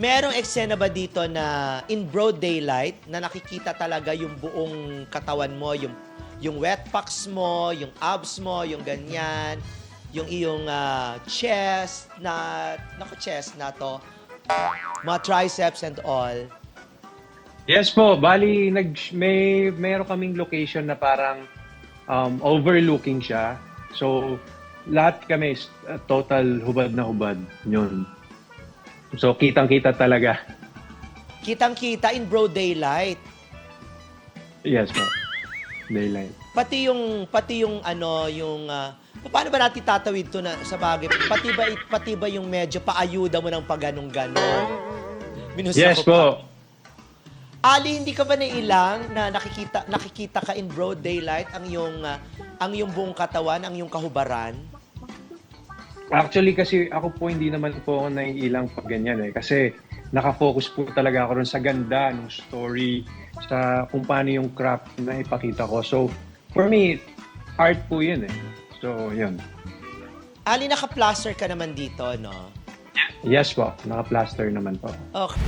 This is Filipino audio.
Merong eksena ba dito na in broad daylight na nakikita talaga yung buong katawan mo, yung yung wet packs mo, yung abs mo, yung ganyan, yung iyong ah, chest na, naku chest na to, mga triceps and all. Yes po, bali nag may meron kaming location na parang um, overlooking siya. So lahat kami uh, total hubad na hubad yun. So kitang-kita talaga. Kitang-kita in broad daylight. Yes po. Daylight. Pati yung pati yung ano yung ah, paano ba natin tatawid to na sa bagay? Pati ba pati ba yung medyo paayuda mo ng paganong ganon? Minusta Yes pa. po. Ali, hindi ka ba nailang na nakikita nakikita ka in broad daylight ang yung ah, ang yung buong katawan, ang yung kahubaran? Actually kasi ako po hindi naman po ako naiilang pag ganyan eh. Kasi nakafocus po talaga ako rin sa ganda ng story, sa kung paano yung craft na ipakita ko. So for me, art po yun eh. So yun. Ali, naka-plaster ka naman dito, no? Yes po, naka-plaster naman po. Okay.